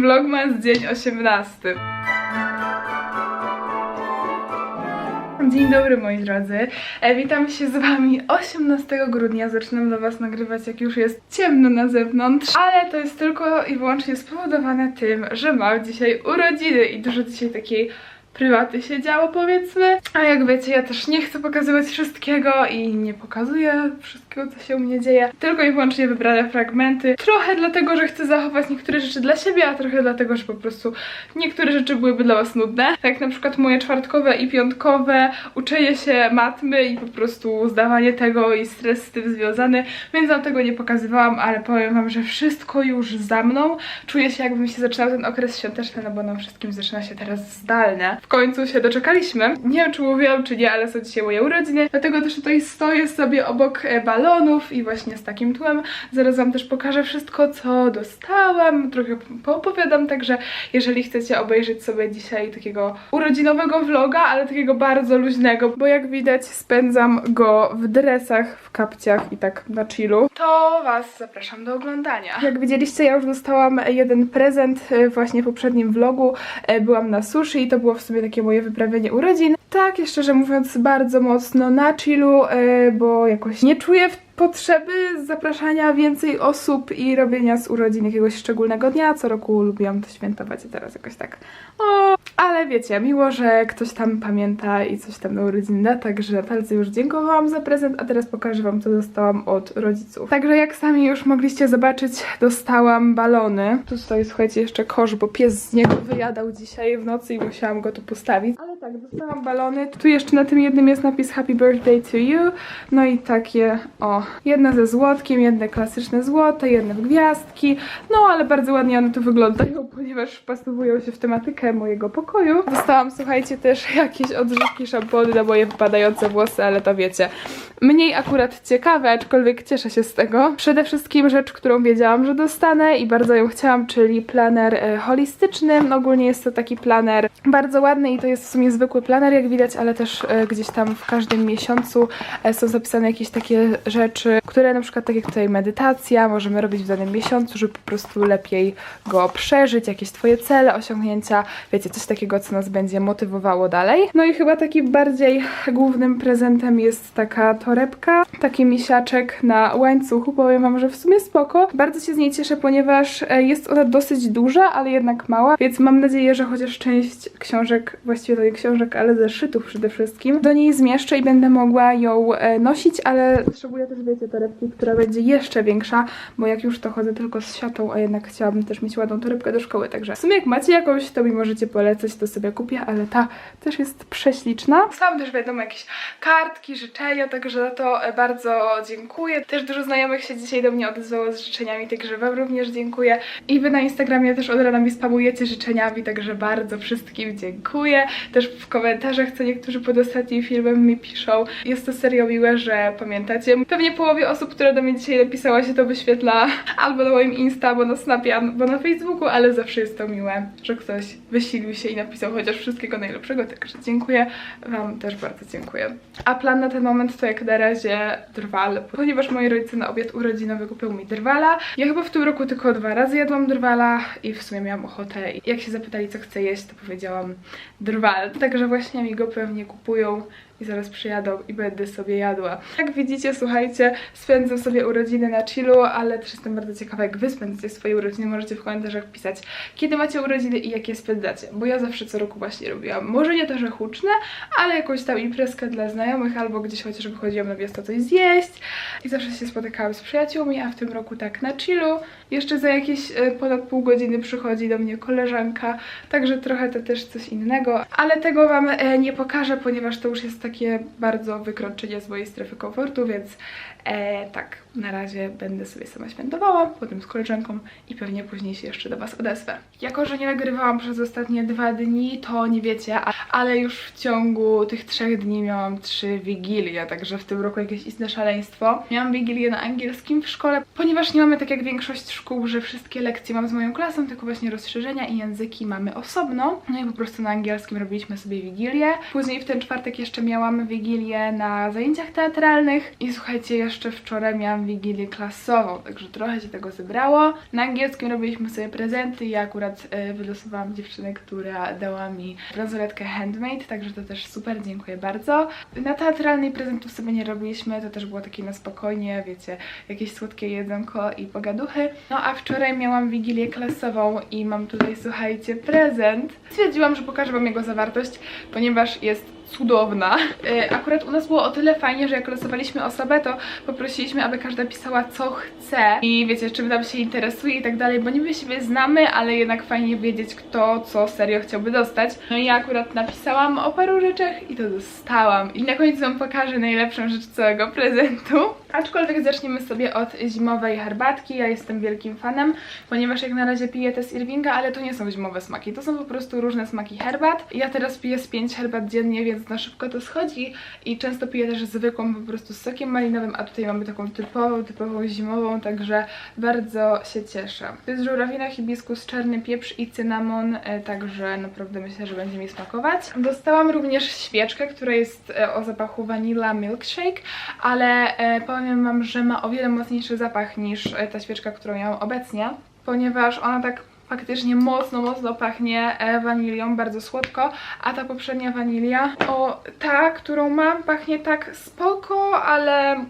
Vlogmas dzień 18. Dzień dobry moi drodzy, e, witam się z wami. 18 grudnia, zaczynam dla was nagrywać jak już jest ciemno na zewnątrz, ale to jest tylko i wyłącznie spowodowane tym, że mam dzisiaj urodziny i dużo dzisiaj takiej prywaty się działo powiedzmy, a jak wiecie ja też nie chcę pokazywać wszystkiego i nie pokazuję wszystkiego co się u mnie dzieje, tylko i wyłącznie wybrane fragmenty, trochę dlatego, że chcę zachować niektóre rzeczy dla siebie, a trochę dlatego, że po prostu niektóre rzeczy byłyby dla was nudne, tak jak na przykład moje czwartkowe i piątkowe uczenie się matmy i po prostu zdawanie tego i stres z tym związany, więc wam tego nie pokazywałam, ale powiem wam, że wszystko już za mną, czuję się jakby mi się zaczynał ten okres świąteczny, no bo nam wszystkim zaczyna się teraz zdalne. W końcu się doczekaliśmy. Nie wiem, czy mówiłam, czy nie, ale są dzisiaj moje urodziny, dlatego też tutaj stoję sobie obok e, balonów i właśnie z takim tłem. Zaraz wam też pokażę wszystko, co dostałam, trochę poopowiadam, także jeżeli chcecie obejrzeć sobie dzisiaj takiego urodzinowego vloga, ale takiego bardzo luźnego, bo jak widać spędzam go w dresach, w kapciach i tak na chillu, to was zapraszam do oglądania. Jak widzieliście, ja już dostałam jeden prezent e, właśnie w poprzednim vlogu. E, Byłam na sushi i to było w sumie takie moje wyprawienie urodzin. Tak, jeszcze szczerze mówiąc, bardzo mocno na chillu, e, bo jakoś nie czuję potrzeby zapraszania więcej osób i robienia z urodzin jakiegoś szczególnego dnia. Co roku lubiłam to świętować, a teraz jakoś tak o, ale wiecie, miło, że ktoś tam pamięta i coś tam na urodziny da, także bardzo już dziękowałam za prezent, a teraz pokażę wam, co dostałam od rodziców. Także jak sami już mogliście zobaczyć, dostałam balony. Tu stoi, słuchajcie, jeszcze kosz, bo pies z niego wyjadał dzisiaj w nocy i musiałam go tu postawić. Ale tak, dostałam balony. Tu jeszcze na tym jednym jest napis Happy Birthday to You. No i takie, o, jedne ze złotkiem, jedne klasyczne złote, jedne w gwiazdki. No ale bardzo ładnie one tu wyglądają, ponieważ wpasowują się w tematykę mojego pokoju. Dostałam, słuchajcie, też jakieś odżywki, szampony na moje wypadające włosy, ale to wiecie, mniej akurat ciekawe, aczkolwiek cieszę się z tego. Przede wszystkim rzecz, którą wiedziałam, że dostanę i bardzo ją chciałam, czyli planer e, holistyczny. Ogólnie jest to taki planer bardzo ładny i to jest w sumie zwykły planer, jak widać, ale też e, gdzieś tam w każdym miesiącu e, są zapisane jakieś takie rzeczy, które na przykład tak jak tutaj medytacja możemy robić w danym miesiącu, żeby po prostu lepiej go przeżyć, jakieś twoje cele, osiągnięcia, wiecie, coś takiego, co nas będzie motywowało dalej. No i chyba takim bardziej głównym prezentem jest taka torebka, taki misiaczek na łańcuchu, powiem wam, że w sumie spoko. Bardzo się z niej cieszę, ponieważ e, jest ona dosyć duża, ale jednak mała, więc mam nadzieję, że chociaż część książek, właściwie to nie książek, ale zeszytów przede wszystkim, do niej zmieszczę i będę mogła ją e, nosić, ale potrzebuję też, wiecie, torebki, która będzie jeszcze większa, bo jak już to chodzę tylko z siatą, a jednak chciałabym też mieć ładną torebkę do szkoły, także w sumie jak macie jakąś, to mi możecie polecać, to sobie kupię, ale ta też jest prześliczna. Dostałam też wiadomo jakieś kartki, życzenia, także za to e, bardzo dziękuję. Też dużo znajomych się dzisiaj do mnie odezwało z życzeniami, także wam również dziękuję. I wy na Instagramie też od rana mi spamujecie życzeniami, także bardzo wszystkim dziękuję. Też w komentarzach, co niektórzy pod ostatnim filmem mi piszą. Jest to serio miłe, że pamiętacie. Pewnie połowie osób, która do mnie dzisiaj napisała się to wyświetla albo na moim Insta, albo na Snapie, albo na Facebooku, ale zawsze jest to miłe, że ktoś wysilił się i napisał chociaż wszystkiego najlepszego, także dziękuję. Wam też bardzo dziękuję. A plan na ten moment to jak na razie drwal, ponieważ moi rodzice na obiad urodzinowy kupią mi drwala. Ja chyba w tym roku tylko dwa razy jadłam drwala i w sumie miałam ochotę. Jak się zapytali, co chcę jeść, to powiedziałam drwal. Także właśnie mi go pewnie kupują i zaraz przyjadą i będę sobie jadła. Jak widzicie, słuchajcie, spędzam sobie urodziny na chillu, ale też jestem bardzo ciekawa, jak wy spędzacie swoje urodziny. Możecie w komentarzach pisać, kiedy macie urodziny i jakie spędzacie, bo ja zawsze co roku właśnie robiłam, może nie to, że huczne, ale jakąś tam imprezkę dla znajomych, albo gdzieś chociaż wychodziłam na miasto coś zjeść i zawsze się spotykałam z przyjaciółmi, a w tym roku tak na chillu. Jeszcze za jakieś e, ponad pół godziny przychodzi do mnie koleżanka, także trochę to też coś innego, ale tego wam e, nie pokażę, ponieważ to już jest takie bardzo wykroczenie z mojej strefy komfortu, więc e, tak, na razie będę sobie sama świętowała, potem z koleżanką i pewnie później się jeszcze do Was odezwę. Jako, że nie nagrywałam przez ostatnie dwa dni, to nie wiecie, ale już w ciągu tych trzech dni miałam trzy wigilie, także w tym roku jakieś istne szaleństwo. Miałam wigilię na angielskim w szkole, ponieważ nie mamy tak jak większość szkół, że wszystkie lekcje mam z moją klasą, tylko właśnie rozszerzenia i języki mamy osobno. No i po prostu na angielskim robiliśmy sobie wigilię. Później w ten czwartek jeszcze miałam miałam wigilię na zajęciach teatralnych i słuchajcie, jeszcze wczoraj miałam wigilię klasową, także trochę się tego zebrało. Na angielskim robiliśmy sobie prezenty i ja akurat e, wylosowałam dziewczynę, która dała mi bransoletkę handmade, także to też super, dziękuję bardzo. Na teatralnej prezentów sobie nie robiliśmy, to też było takie na spokojnie, wiecie, jakieś słodkie jedzonko i pogaduchy. No a wczoraj miałam wigilię klasową i mam tutaj, słuchajcie, prezent. Stwierdziłam, że pokażę wam jego zawartość, ponieważ jest cudowna. E, Akurat u nas było o tyle fajnie, że jak losowaliśmy osobę, to poprosiliśmy, aby każda pisała co chce i wiecie, czym nam się interesuje i tak dalej, bo niby siebie znamy, ale jednak fajnie wiedzieć, kto co serio chciałby dostać. No i ja akurat napisałam o paru rzeczach i to dostałam. I na końcu wam pokażę najlepszą rzecz całego prezentu. Aczkolwiek zaczniemy sobie od zimowej herbatki. Ja jestem wielkim fanem, ponieważ jak na razie piję te z Irvinga, ale to nie są zimowe smaki, to są po prostu różne smaki herbat. Ja teraz piję z 5 herbat dziennie, więc na szybko to schodzi i często piję też zwykłą po prostu z sokiem malinowym, a tutaj mamy taką typową, typową zimową, także bardzo się cieszę. To jest żurawina, hibiskus, czarny pieprz i cynamon, e, także naprawdę myślę, że będzie mi smakować. Dostałam również świeczkę, która jest e, o zapachu vanilla milkshake, ale e, powiem wam, że ma o wiele mocniejszy zapach niż ta świeczka, którą ja mam obecnie, ponieważ ona tak faktycznie mocno, mocno pachnie e, wanilią, bardzo słodko, a ta poprzednia wanilia, o ta, którą mam, pachnie tak spoko, ale mm,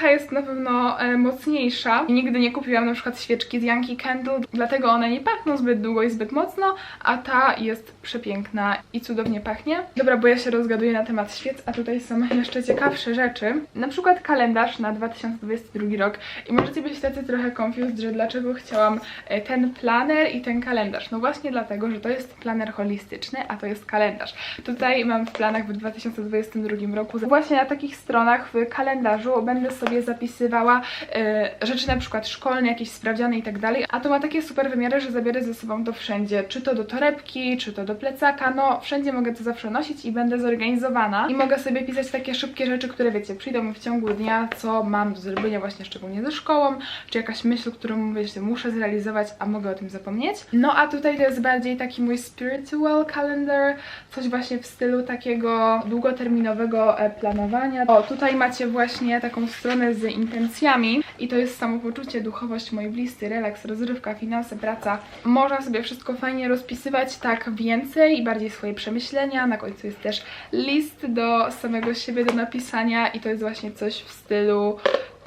ta jest na pewno e, mocniejsza. Nigdy nie kupiłam na przykład świeczki z Yankee Candle, dlatego one nie pachną zbyt długo i zbyt mocno, a ta jest przepiękna i cudownie pachnie. Dobra, bo ja się rozgaduję na temat świec, a tutaj są jeszcze ciekawsze rzeczy. Na przykład kalendarz na 2022 rok i możecie być tacy trochę confused, że dlaczego chciałam e, ten planer i ten kalendarz. No właśnie dlatego, że to jest planer holistyczny, a to jest kalendarz. Tutaj mam w planach w 2022 roku właśnie na takich stronach w kalendarzu będę sobie zapisywała e, rzeczy na przykład szkolne, jakieś sprawdziane i tak dalej, a to ma takie super wymiary, że zabiorę ze sobą to wszędzie, czy to do torebki, czy to do plecaka, no wszędzie mogę to zawsze nosić i będę zorganizowana i mogę sobie pisać takie szybkie rzeczy, które wiecie, przyjdą mi w ciągu dnia, co mam do zrobienia właśnie szczególnie ze szkołą, czy jakaś myśl, którą wiecie, muszę zrealizować, a mogę o tym zapomnieć. No a tutaj to jest bardziej taki mój spiritual calendar, coś właśnie w stylu takiego długoterminowego e, planowania. O, tutaj macie właśnie taką stronę z intencjami i to jest samopoczucie, duchowość, moje bliscy, relaks, rozrywka, finanse, praca. Można sobie wszystko fajnie rozpisywać tak więcej i bardziej swoje przemyślenia. Na końcu jest też list do samego siebie do napisania i to jest właśnie coś w stylu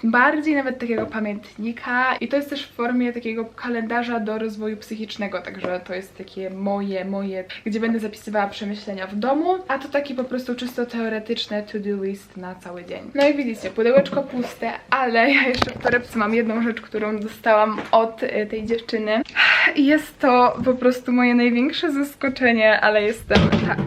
bardziej nawet takiego pamiętnika i to jest też w formie takiego kalendarza do rozwoju psychicznego, także to jest takie moje, moje, gdzie będę zapisywała przemyślenia w domu, a to taki po prostu czysto teoretyczne to-do list na cały dzień. No i widzicie, pudełeczko puste, ale ja jeszcze w torebce mam jedną rzecz, którą dostałam od y, tej dziewczyny jest to po prostu moje największe zaskoczenie, ale jestem tak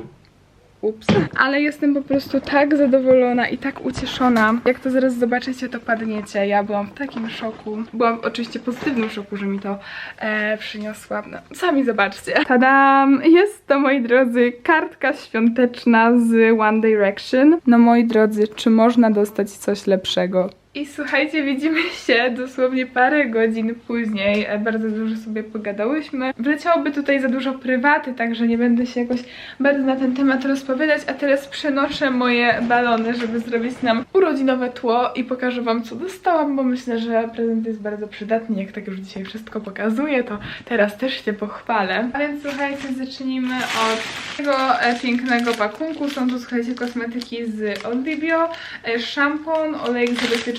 Ups. Ale jestem po prostu tak zadowolona i tak ucieszona. Jak to zaraz zobaczycie, to padniecie. Ja byłam w takim szoku. Byłam oczywiście pozytywnym szoku, że mi to e, przyniosła. No, sami zobaczcie. Tadam! Jest to, moi drodzy, kartka świąteczna z One Direction. No, moi drodzy, czy można dostać coś lepszego? I słuchajcie, widzimy się dosłownie parę godzin później. E, Bardzo dużo sobie pogadałyśmy. Wleciałoby tutaj za dużo prywaty, także nie będę się jakoś bardzo na ten temat rozpowiadać, a teraz przenoszę moje balony, żeby zrobić nam urodzinowe tło i pokażę wam co dostałam, bo myślę, że prezent jest bardzo przydatny. Jak tak już dzisiaj wszystko pokazuję, to teraz też się pochwalę. A więc słuchajcie, zacznijmy od tego e, pięknego pakunku. Są tu, słuchajcie, kosmetyki z Odlibio, e, szampon, olejek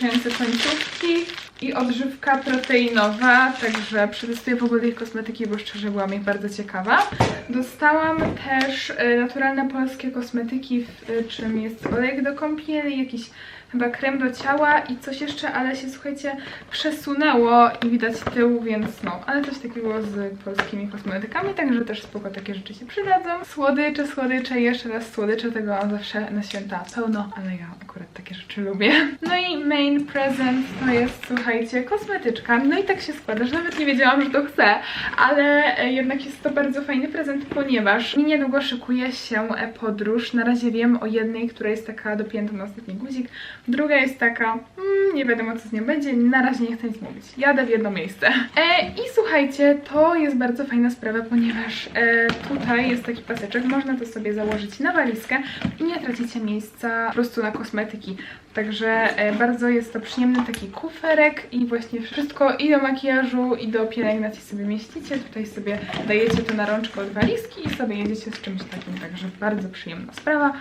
zabezpieczający końcówki i odżywka proteinowa, także przetestuję w ogóle ich kosmetyki, bo szczerze byłam ich bardzo ciekawa. Dostałam też e, naturalne polskie kosmetyki, w e, czym jest olejek do kąpieli, jakiś chyba krem do ciała i coś jeszcze, ale się słuchajcie przesunęło i widać tył, więc no, ale coś takiego z polskimi kosmetykami, także też spoko takie rzeczy się przydadzą. Słodycze, słodycze, jeszcze raz słodycze, tego zawsze na święta pełno, ale ja akurat takie rzeczy lubię. No i main present to jest, słuchajcie, kosmetyczka. No i tak się składa, że nawet nie wiedziałam, że to chcę, ale e, jednak jest to bardzo fajny prezent, ponieważ mi niedługo szykuje się e, podróż. Na razie wiem o jednej, która jest taka dopięta na ostatni guzik, Druga jest taka, mm, nie wiadomo co z nią będzie, na razie nie chcę nic mówić. Jadę w jedno miejsce. E, I słuchajcie, to jest bardzo fajna sprawa, ponieważ e, tutaj jest taki paseczek, można to sobie założyć na walizkę i nie tracicie miejsca po prostu na kosmetyki. Także e, bardzo jest to przyjemny taki kuferek i właśnie wszystko i do makijażu i do pielęgnacji sobie mieścicie. Tutaj sobie dajecie to na rączkę od walizki i sobie jedziecie z czymś takim, także bardzo przyjemna sprawa.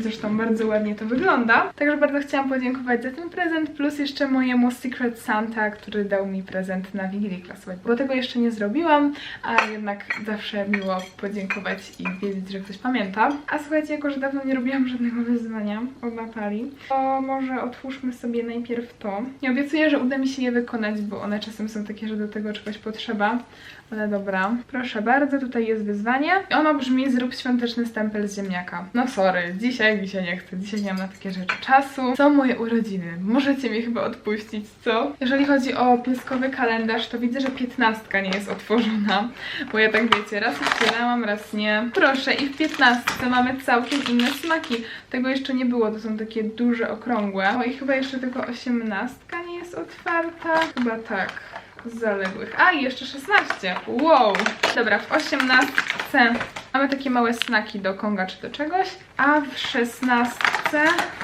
Zresztą bardzo ładnie to wygląda. Także bardzo chciałam podziękować za ten prezent, plus jeszcze mojemu Secret Santa, który dał mi prezent na Wigilię klasową. Bo tego jeszcze nie zrobiłam, a jednak zawsze miło podziękować i wiedzieć, że ktoś pamięta. A słuchajcie, jako że dawno nie robiłam żadnego wyzwania od Natalii, to może otwórzmy sobie najpierw to. Nie obiecuję, że uda mi się je wykonać, bo one czasem są takie, że do tego czegoś potrzeba. Ale dobra. Proszę bardzo, tutaj jest wyzwanie. Ono brzmi zrób świąteczny stempel z ziemniaka. No sorry, dzisiaj mi się nie chce. Dzisiaj nie mam na takie rzeczy czasu. Są moje urodziny. Możecie mi chyba odpuścić, co? Jeżeli chodzi o pieskowy kalendarz, to widzę, że piętnastka nie jest otworzona. Bo ja tak wiecie, raz otwierałam, raz nie. Proszę, i w piętnastce mamy całkiem inne smaki. Tego jeszcze nie było, to są takie duże, okrągłe. O i chyba jeszcze tylko osiemnastka nie jest otwarta. Chyba tak zaległych. A, i jeszcze 16. Wow! Dobra, w 18 mamy takie małe snaki do konga czy do czegoś, a w 16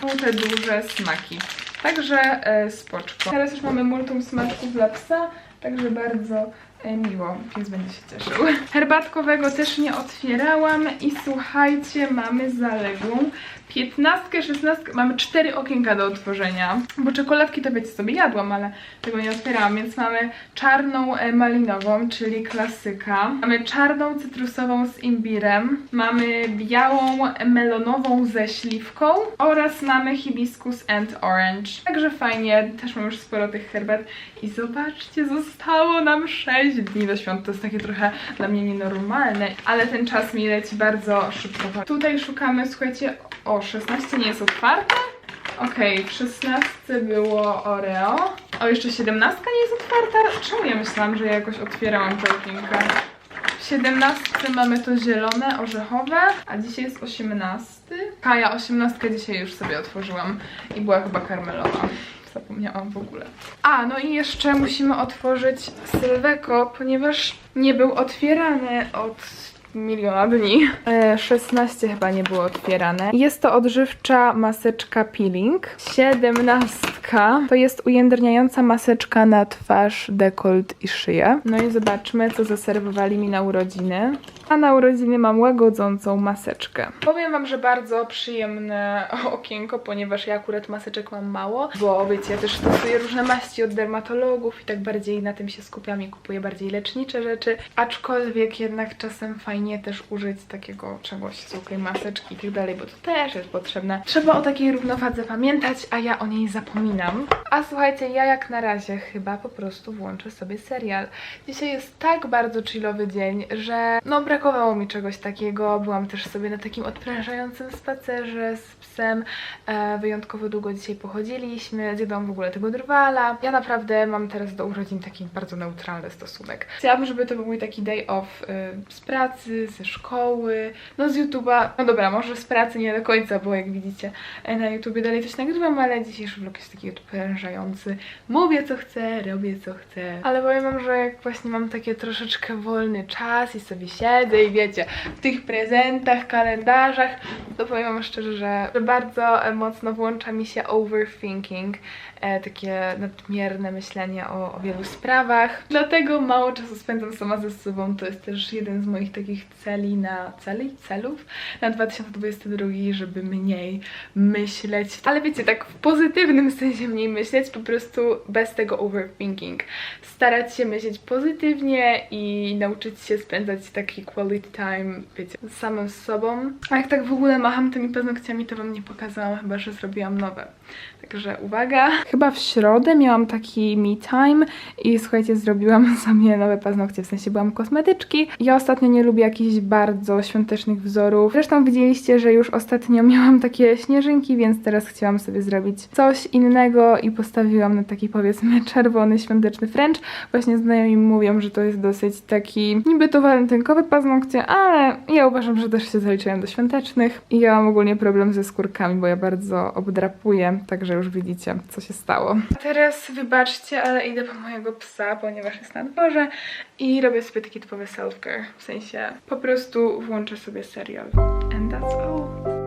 są te duże smaki. Także e, spoczko. Teraz już mamy multum smaczków dla psa, także bardzo e, miło, pies będzie się cieszył. Herbatkowego też nie otwierałam i słuchajcie, mamy zaległą 15, 16, mamy 4 okienka do otworzenia, bo czekoladki to wiecie sobie jadłam, ale tego nie otwierałam, więc mamy czarną e, malinową, czyli klasyka, mamy czarną cytrusową z imbirem, mamy białą melonową ze śliwką oraz mamy hibiscus and orange. Także fajnie, też mam już sporo tych herbat i zobaczcie, zostało nam 6 dni do świąt, to jest takie trochę dla mnie nienormalne, ale ten czas mi leci bardzo szybko. Tutaj szukamy, słuchajcie, o 16 nie jest otwarte? Okej, w 16 było Oreo. O, jeszcze 17 nie jest otwarta? Czemu ja myślałam, że ja jakoś otwierałam tę okienkę? W 17 mamy to zielone, orzechowe, a dzisiaj jest 18. A ja 18 dzisiaj już sobie otworzyłam i była chyba karmelowa. Zapomniałam w ogóle. A, no i jeszcze musimy otworzyć Sylweko, ponieważ nie był otwierany od miliona dni. E, 16 chyba nie było otwierane. Jest to odżywcza maseczka peeling. 17 to jest ujędrniająca maseczka na twarz, dekolt i szyję. No i zobaczmy, co zaserwowali mi na urodziny. A na urodziny mam łagodzącą maseczkę. Powiem wam, że bardzo przyjemne okienko, ponieważ ja akurat maseczek mam mało, bo wiecie, ja też stosuję różne maści od dermatologów i tak bardziej na tym się skupiam i kupuję bardziej lecznicze rzeczy, aczkolwiek jednak czasem fajnie też użyć takiego czegoś, zwykłej maseczki i tak dalej, bo to też jest potrzebne. Trzeba o takiej równowadze pamiętać, a ja o niej zapominam. A słuchajcie, ja jak na razie chyba po prostu włączę sobie serial. Dzisiaj jest tak bardzo chillowy dzień, że no brakowało mi czegoś takiego. Byłam też sobie na takim odprężającym spacerze z psem. E, wyjątkowo długo dzisiaj pochodziliśmy, zjadłam w ogóle tego drwala. Ja naprawdę mam teraz do urodzin taki bardzo neutralny stosunek. Chciałabym, żeby to był mój taki day off y, z pracy, ze szkoły, no z YouTube'a. No dobra, może z pracy nie do końca, bo jak widzicie e, na YouTubie dalej coś nagrywam, ale dzisiejszy vlog jest taki odprężający. Mówię co chcę, robię co chcę. Ale powiem wam, że jak właśnie mam takie troszeczkę wolny czas i sobie siedzę i wiecie, w tych prezentach, kalendarzach, to powiem wam szczerze, że bardzo mocno włącza mi się overthinking, e, takie nadmierne myślenie o, o wielu sprawach. Dlatego mało czasu spędzam sama ze sobą. To jest też jeden z moich takich celi na celi, celów na 2022, żeby mniej myśleć. Ale wiecie, tak w pozytywnym sensie mniej myśleć, po prostu bez tego overthinking. Starać się myśleć pozytywnie i nauczyć się spędzać taki quality time, wiecie, z samym sobą. A jak tak w ogóle macham tymi paznokciami, to wam nie pokazałam, chyba że zrobiłam nowe. Także uwaga. Chyba w środę miałam taki me time i słuchajcie, zrobiłam sobie nowe paznokcie, w sensie byłam kosmetyczki. Ja ostatnio nie lubię jakichś bardzo świątecznych wzorów. Zresztą widzieliście, że już ostatnio miałam takie śnieżynki, więc teraz chciałam sobie zrobić coś innego i postawiłam na taki powiedzmy czerwony świąteczny French. Właśnie znajomi mówią, że to jest dosyć taki niby to walentynkowy paznokcie, ale ja uważam, że też się zaliczyłem do świątecznych i ja mam ogólnie problem ze skórkami, bo ja bardzo obdrapuję, także już widzicie, co się stało. Teraz wybaczcie, ale idę po mojego psa, ponieważ jest na dworze i robię sobie taki typowy self-care, w sensie po prostu włączę sobie serial. And that's all.